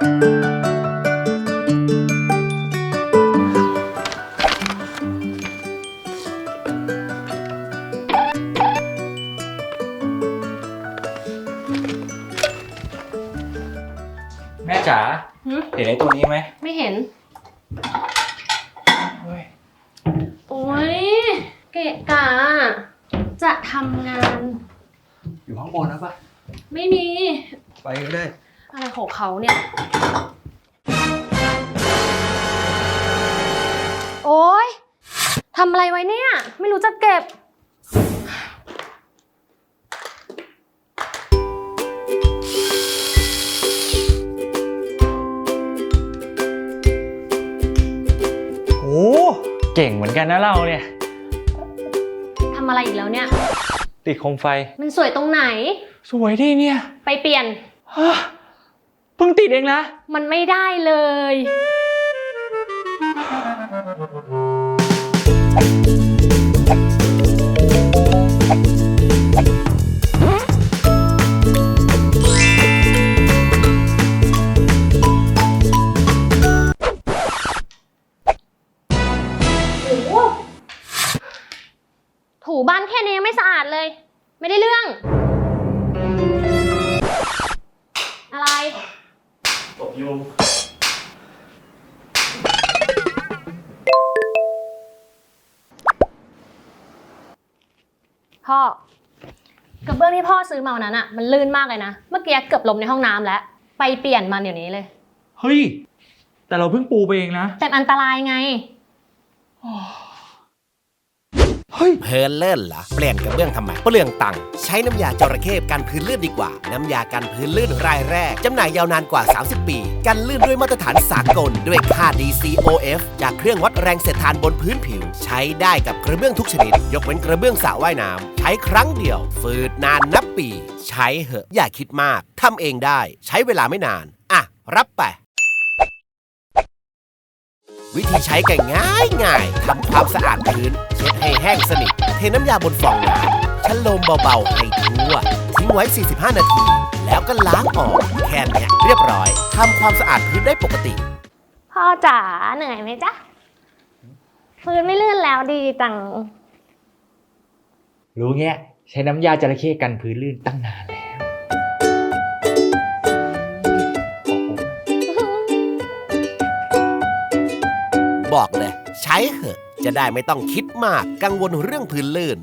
แม่จ๋าหึเห็นไอ้ตัวนี้ไหมไม่เห็น เฮ้ยโอ้ยเกะกะ จะทำงาน อยู่ข้างบนนะปะไม่มี ไปก็ได้ อะไรของเขาเนี่ย โอ๊ยทำอะไรไว้เนี่ย ไม่รู้จะเก็บ โอ้เก่งเหมือนกันนะเราเนี่ย ทำอะไรอีกแล้วเนี่ย ติดโคมไฟ มันสวยตรงไหน สวยดีเนี่ย ไปเปลี่ยน ฮะ เพิ่งติดเองนะ มันไม่ได้เลย ถูบ้านแค่นี้ยังไม่สะอาดเลย ไม่ได้เรื่อง อะไร ตกยุงพ่อกระเบื้องที่พ่อซื้อมาวันนั้นอะมันลื่นมากเลยนะ เมื่อกี้เกือบล้มในห้องน้ำแล้ว ไปเปลี่ยนมันเดี๋ยวนี้เลย เฮ้ย แต่เราเพิ่งปูไปเองนะ แต่อันตรายไง เฮ้ย เพลินเล่นเหรอเปลี่ยนกระเบื้องทำไมเปลืองตังค์ใช้น้ำยาจระเข้กันพื้นลื่นดีกว่า น้ำยากันพื้นลื่นรายแรกจำหน่ายยาวนานกว่า 30 ปี กันลื่นด้วยมาตรฐานสากลด้วยค่า DCOF จากเครื่องวัดแรงเสียดทานบนพื้นผิว ใช้ได้กับกระเบื้องทุกชนิด ยกเว้นกระเบื้องสระว่ายน้ำใช้ครั้งเดียว ฝืดนานนับปี ใช้เหอะอย่าคิดมากทำเองได้ ใช้เวลาไม่นาน อะ รับไป วิธีใช้ก็ง่ายง่ายๆทำความสะอาดพื้น เช็ดให้แห้งสนิท เทน้ำยาบนฟองน้ำชั้นลมเบาๆให้ทั่ว ทิ้งไว้ 45 นาที แล้วก็ล้างออก แค่เนี้ยเรียบร้อยทำความสะอาดพื้นได้ปกติ พ่อจ๋าเหนื่อยไหมจ๊ะ พื้นไม่ลื่นแล้วดีจัง รู้เงี้ย ใช้น้ำยาจระเข้กันพื้นลื่นตั้งนาน บอกเลย ใช้เหอะ จะได้ไม่ต้องคิดมากกังวลเรื่องพื้นลื่น